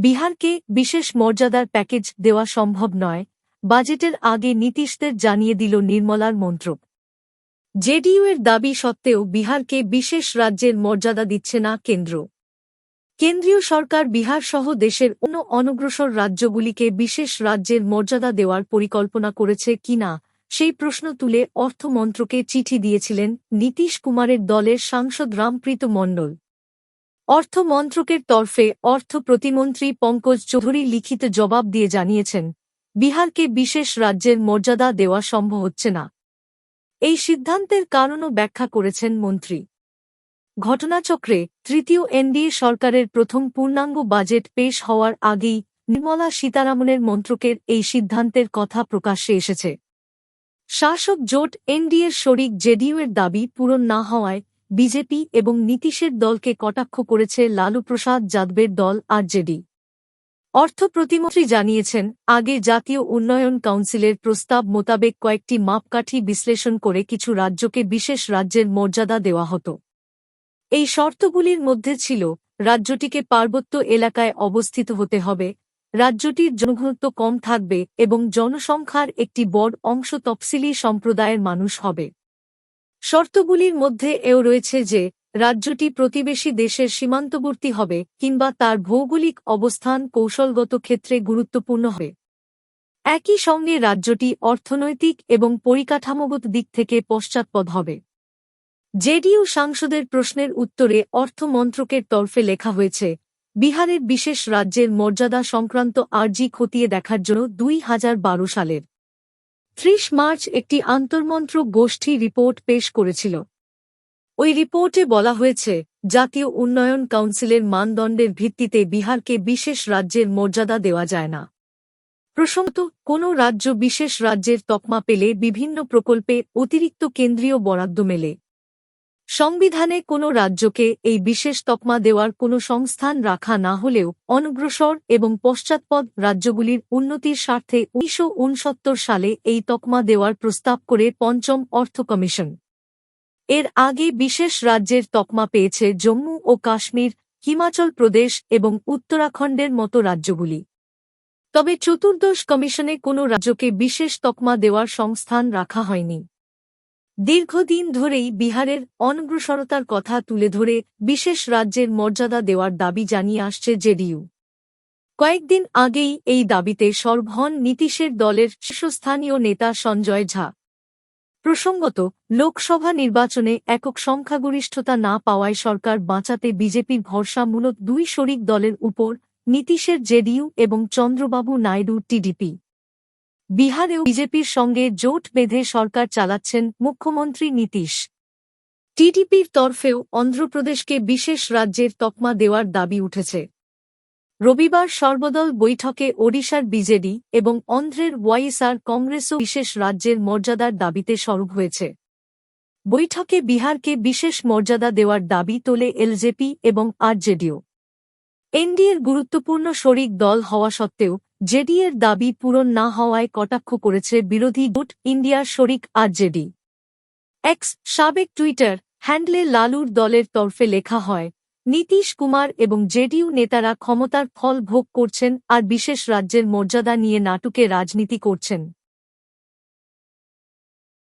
বিহারকে বিশেষ মর্যাদার প্যাকেজ দেওয়া সম্ভব নয়, বাজেটের আগে নীতিশদের জানিয়ে দিল নির্মলার মন্ত্রক এর দাবি সত্ত্বেও বিহারকে বিশেষ রাজ্যের মর্যাদা দিচ্ছে না কেন্দ্র। কেন্দ্রীয় সরকার বিহার সহ দেশের অন্য অনগ্রসর রাজ্যগুলিকে বিশেষ রাজ্যের মর্যাদা দেওয়ার পরিকল্পনা করেছে কিনা সেই প্রশ্ন তুলে অর্থমন্ত্রকে চিঠি দিয়েছিলেন নীতিশ কুমারের দলের সাংসদ রামপ্রীত মণ্ডল। অর্থমন্ত্রকের তরফে অর্থ প্রতিমন্ত্রী পঙ্কজ চৌধুরী লিখিত জবাব দিয়ে জানিয়েছেন, বিহারকে বিশেষ রাজ্যের মর্যাদা দেওয়া সম্ভব হচ্ছে না। এই সিদ্ধান্তের কারণও ব্যাখ্যা করেছেন মন্ত্রী। ঘটনাচক্রে তৃতীয় এনডিএ সরকারের প্রথম পূর্ণাঙ্গ বাজেট পেশ হওয়ার আগেই নির্মলা সীতারামনের মন্ত্রকের এই সিদ্ধান্তের কথা প্রকাশ্যে এসেছে। শাসক জোট এনডিএর শরিক জেডিইউয়ের দাবি পূরণ না হওয়ায় বিজেপি এবং নীতিশের দলকে কটাক্ষ করেছে লালু প্রসাদ যাদবের দল আরজেডি। অর্থ প্রতিমন্ত্রী জানিয়েছেন, আগে জাতীয় উন্নয়ন কাউন্সিলের প্রস্তাব মোতাবেক কয়েকটি মাপকাঠি বিশ্লেষণ করে কিছু রাজ্যকে বিশেষ রাজ্যের মর্যাদা দেওয়া হতো। এই শর্তগুলির মধ্যে ছিল, রাজ্যটিকে পার্বত্য এলাকায় অবস্থিত হতে হবে, রাজ্যটির জনঘনত্ব কম থাকবে এবং জনসংখ্যার একটি বড় অংশ তফসিলি সম্প্রদায়ের মানুষ হবে। শর্তগুলির মধ্যে এও রয়েছে যে, রাজ্যটি প্রতিবেশী দেশের সীমান্তবর্তী হবে কিংবা তার ভৌগোলিক অবস্থান কৌশলগত ক্ষেত্রে গুরুত্বপূর্ণ হবে। একই সঙ্গে রাজ্যটি অর্থনৈতিক এবং পরিকাঠামোগত দিক থেকে পশ্চাৎপদ হবে। জেডিইউ সাংসদের প্রশ্নের উত্তরে অর্থ মন্ত্রকের তরফে লেখা হয়েছে, বিহারের বিশেষ রাজ্যের মর্যাদা সংক্রান্ত আর্জি খতিয়ে দেখার জন্য দুই হাজার বারো সালের ত্রিশ মার্চ একটি আন্তর্মন্ত্রক গোষ্ঠী রিপোর্ট পেশ করেছিল। ওই রিপোর্টে বলা হয়েছে, জাতীয় উন্নয়ন কাউন্সিলের মানদণ্ডের ভিত্তিতে বিহারকে বিশেষ রাজ্যের মর্যাদা দেওয়া যায় না। প্রসঙ্গত, কোনো রাজ্য বিশেষ রাজ্যের তকমা পেলে বিভিন্ন প্রকল্পে অতিরিক্ত কেন্দ্রীয় বরাদ্দ মেলে। সংবিধানে কোনো রাজ্যকে এই বিশেষ তকমা দেওয়ার কোনো সংস্থান রাখা না হলেও অনগ্রসর এবং পশ্চাৎপদ রাজ্যগুলির উন্নতির স্বার্থে উনিশশো উনসত্তর সালে এই তকমা দেওয়ার প্রস্তাব করে পঞ্চম অর্থ কমিশন। এর আগে বিশেষ রাজ্যের তকমা পেয়েছে জম্মু ও কাশ্মীর, হিমাচল প্রদেশ এবং উত্তরাখণ্ডের মতো রাজ্যগুলি। তবে চতুর্দশ কমিশনে কোনো রাজ্যকে বিশেষ তকমা দেওয়ার সংস্থান রাখা হয়নি। দীর্ঘদিন ধরেই বিহারের অনগ্রসরতার কথা তুলে ধরে বিশেষ রাজ্যের মর্যাদা দেওয়ার দাবি জানিয়ে আসছে জেডিইউ। কয়েকদিন আগেই এই দাবিতে সর্বহন নীতিশের দলের শীর্ষস্থানীয় নেতা সঞ্জয় ঝা। প্রসঙ্গত, লোকসভা নির্বাচনে একক সংখ্যাগরিষ্ঠতা না পাওয়ায় সরকার বাঁচাতে বিজেপির ভরসা মূলত দুই শরিক দলের উপর নীতিশের জেডিইউ এবং চন্দ্রবাবু নাইডু টিডিপি। বিহারেও বিজেপির সঙ্গে জোট বেঁধে সরকার চালাচ্ছেন মুখ্যমন্ত্রী নীতিশ। টিডিপির তরফেও অন্ধ্রপ্রদেশকে বিশেষ রাজ্যের তকমা দেওয়ার দাবি উঠেছে। রবিবার সর্বদল বৈঠকে ওড়িশার বিজেডি এবং অন্ধ্রের ওয়াইএসআর কংগ্রেসও বিশেষ রাজ্যের মর্যাদার দাবিতে সরব হয়েছে। বৈঠকে বিহারকে বিশেষ মর্যাদা দেওয়ার দাবি তোলে এলজেপি এবং আরজেডিও। এনডিএর গুরুত্বপূর্ণ শরিক দল হওয়া সত্ত্বেও জেডিএর দাবি পূরণ না হওয়ায় কটাক্ষ করেছে বিরোধী গুট ইন্ডিয়ার শরিক আরজেডি। এক্স সাবেক টুইটার হ্যান্ডলে লালুর দলের তরফে লেখা হয়, নীতিশ কুমার এবং জেডিইউ নেতারা ক্ষমতার ফল ভোগ করছেন আর বিশেষ রাজ্যের মর্যাদা নিয়ে নাটুকে রাজনীতি করছেন।